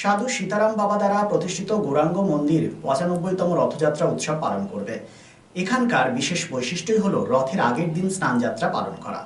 সাধু সীতারাম বাবা দ্বারা প্রতিষ্ঠিত গৌরাঙ্গ মন্দির পঁচানব্বইতম রথযাত্রা উৎসব পালন করবে। এখানকার বিশেষ বৈশিষ্ট্যই হলো রথের আগের দিন স্নানযাত্রা পালন করা।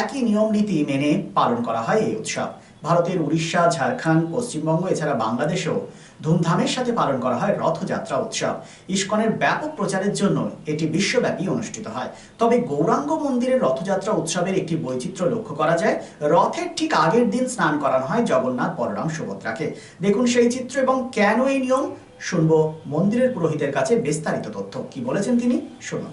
একই নিয়ম নীতি মেনে পালন করা হয় এই উৎসব। ভারতের উড়িষ্যা, ঝাড়খণ্ড, পশ্চিমবঙ্গ, এছাড়া বাংলাদেশেও ধুমধামের সাথে পালন করা হয় রথযাত্রা উৎসব। ইস্কনের ব্যাপক প্রচারের জন্য এটি বিশ্বব্যাপী অনুষ্ঠিত হয়। তবে গৌরাঙ্গ মন্দিরের রথযাত্রা উৎসবের একটি বৈচিত্র্য লক্ষ্য করা যায়। রথের ঠিক আগের দিন স্নান করানো হয় জগন্নাথ বলরাম সুভদ্রাকে। দেখুন সেই চিত্র এবং কেন এই নিয়ম? শুনব মন্দিরের পুরোহিতের কাছে বিস্তারিত তথ্য। কি বলেছেন তিনি? শুনুন।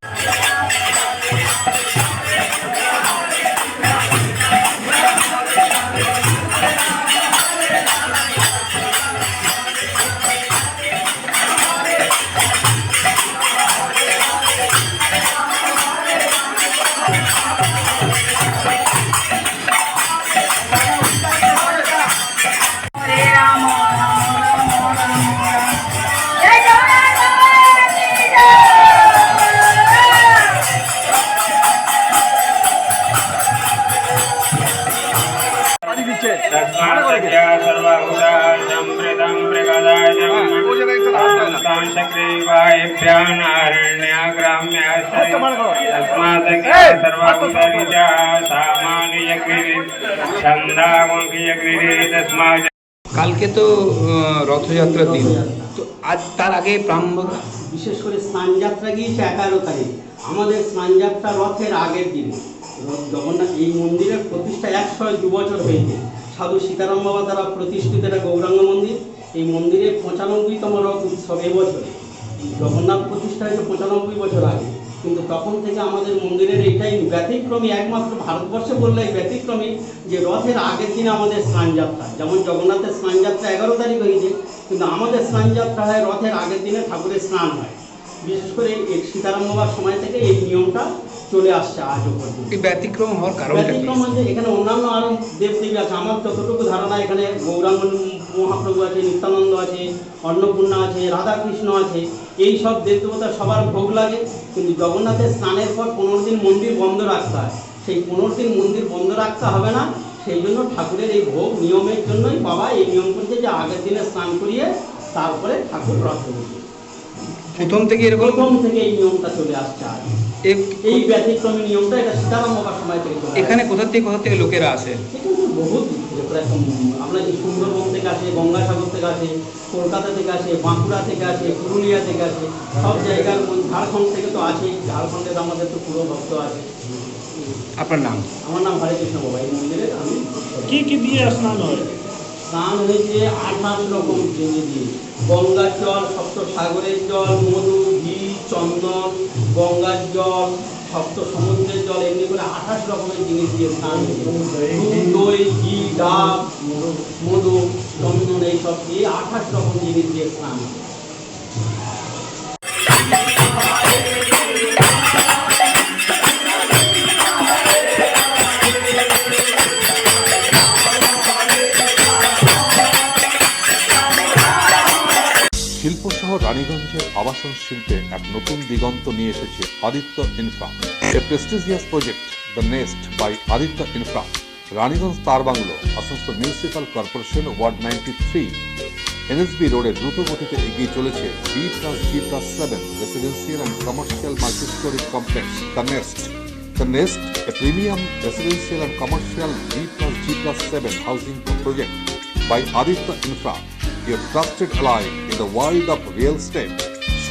কালকে তো রথযাত্রার দিন। তো আজ তার আগে প্রাম্ভ বিশেষ করে স্নানযাত্রা গিয়েছে এগারো তারিখ। আমাদের স্নানযাত্রা রথের আগের দিন। জগন্নাথ, এই মন্দিরের প্রতিষ্ঠা একশো দু বছর হয়েছে। সাধু সীতারাম বাবা দ্বারা প্রতিষ্ঠিত এটা গৌরাঙ্গ মন্দির। এই মন্দিরে পঁচানব্বইতম রথ উৎসব এবছরে জগন্নাথ প্রতিষ্ঠা হয়েছে পঁচানব্বই বছর আগে। কিন্তু তখন থেকে আমাদের মন্দিরের এটাই ব্যতিক্রমী, একমাত্র ভারতবর্ষে বললে ব্যতিক্রমী যে রথের আগের দিনে আমাদের স্নানযাত্রা যেমন জগন্নাথের স্নানযাত্রা এগারো তারিখ হয়েছে, কিন্তু আমাদের স্নানযাত্রা হয় রথের আগের দিনে ঠাকুরের স্নান হয়। বিশেষ করে এই সীতারাম সময় থেকে এই নিয়মটা চলে আসছে আজও পর্যন্ত এই ব্যতিক্রম হওয়ার কারণটা কি? ব্যতিক্রম হচ্ছে এখানে অন্যান্য আরও দেবদেবী আছে। আমার যতটুকু ধারণা এখানে গৌরাঙ্গ মহাপ্রভু আছে নিত্যানন্দ আছে অন্নপূর্ণা আছে রাধাকৃষ্ণ আছে এই সব দেবদেবতা সবার ভোগ লাগে। কিন্তু জগন্নাথের স্নানের পর পনেরো দিন মন্দির বন্ধ রাখতে হয়। সেই পনেরো দিন মন্দির বন্ধ রাখতে হবে না। সেই জন্য ঠাকুরের এই ভোগ নিয়মের জন্যই বাবা এই নিয়ম করছে যে আগের দিনে স্নান করিয়ে তারপরে ঠাকুর রথে বসে প্রথম থেকে এরকম প্রথম থেকে এই নিয়মটা চলে আসছে এ- এই ব্যতিক্রমী নিয়মটা এটা সীতারাম বাবার সময় থেকে এখানে কোথা থেকে কোথা থেকে লোকেরা আসে? বহুত আমরা যে সুন্দরবন থেকে আসে গঙ্গাসাগর থেকে আসে কলকাতা থেকে আসে বাঁকুড়া থেকে আসে পুরুলিয়া থেকে আসে সব জায়গার ঝাড়খণ্ড থেকে তো আছেই। ঝাড়খণ্ডের আমাদের তো পুরো ভক্ত আছে। আপনার নাম? আমার নাম হরে কৃষ্ণ বাবা। এই মন্দিরে আমি কি কি দিয়ে স্নান হয়? স্নান হয়েছে আঠাশ রকম জিনিস দিয়ে। গঙ্গার জল সপ্ত সাগরের জল, মধু, ঘি, চন্দন, গঙ্গার জল সপ্ত সমুদ্রের জল, এমনি করে আঠাশ রকমের জিনিস দিয়ে স্নান দই, ঘি, ডাব, মধু চন্দন, এইসব দিয়ে আঠাশ রকম জিনিস দিয়ে স্নান আবাসন শিল্পে এক নতুন দিগন্ত নিয়ে এসেছে Aditya infra. A prestigious project the nest by Aditya infra. Raniganj তার bungalow Asansol municipal corporation ward ninety three NSB রোডে দ্রুত গতিতে এগিয়ে চলেছে B plus G plus seven residential and commercial multistorey complex the nest the Nest, a premium residential and commercial B plus G plus 7 housing project by Aditya Infra, your trusted ally in the world of real estate.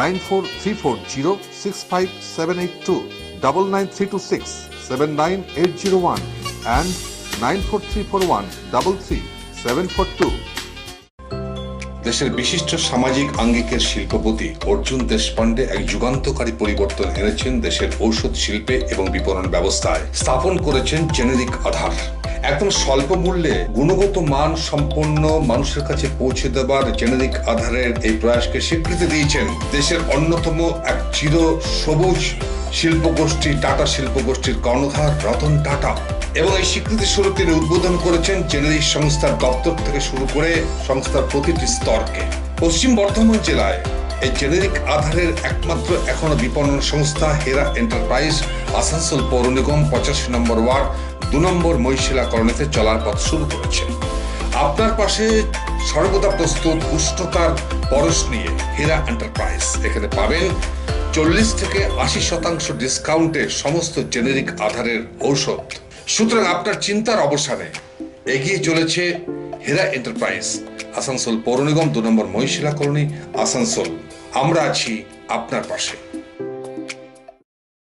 nine four three four zero six five seven eight two nine three two six seven nine eight zero one and nine four three four one three seven four two দেশের বিশিষ্ট সামাজিক আঙ্গিকের শিল্পপতি অর্জুন দেশপান্ডে এক যুগান্তকারী পরিবর্তন এনেছেন দেশের ঔষধ শিল্পে এবং বিপণন ব্যবস্থায়। স্থাপন করেছেন জেনেরিক আধার। একদম স্বল্প মূল্যে গুণগত মান সম্পন্ন মানুষের কাছে পৌঁছে দেবার জেনেরিক আধারের এই প্রয়াসকে স্বীকৃতি দিয়েছেন দেশের অন্যতম এক চির সবুজ শিল্প গোষ্ঠী টাটা শিল্প গোষ্ঠীর কর্ণধার রতন টাটা। এবং এই স্বীকৃতি স্বরূপ তিনি উদ্বোধন করেছেন জেনেরিক সংস্থার দপ্তর থেকে শুরু করে সংস্থার প্রতিটি স্তরকে। পশ্চিম বর্ধমান জেলায় এই জেনেরিক আধারের একমাত্র এখনও বিপণন সংস্থা হেরা এন্টারপ্রাইজ আসানসোল পৌর নিগম পঁচাশি নম্বর ওয়ার্ড দু নম্বর মহিশিলা কলোনিতে চলার পথ শুরু করেছে। আপনার পাশে সর্বদা প্রস্তুত উষ্ণতার পরশ নিয়ে হেরা এন্টারপ্রাইজ। এখানে পাবেন চল্লিশ থেকে আশি শতাংশ ডিসকাউন্টে সমস্ত জেনেরিক আধারের ঔষধ। সুতরাং আপনার চিন্তার অবসানে এগিয়ে চলেছে হেরা এন্টারপ্রাইজ। আসানসোল পৌর নিগম দু নম্বর মহিশিলা কলোনি আসানসোল। আমরা আছি আপনার পাশে।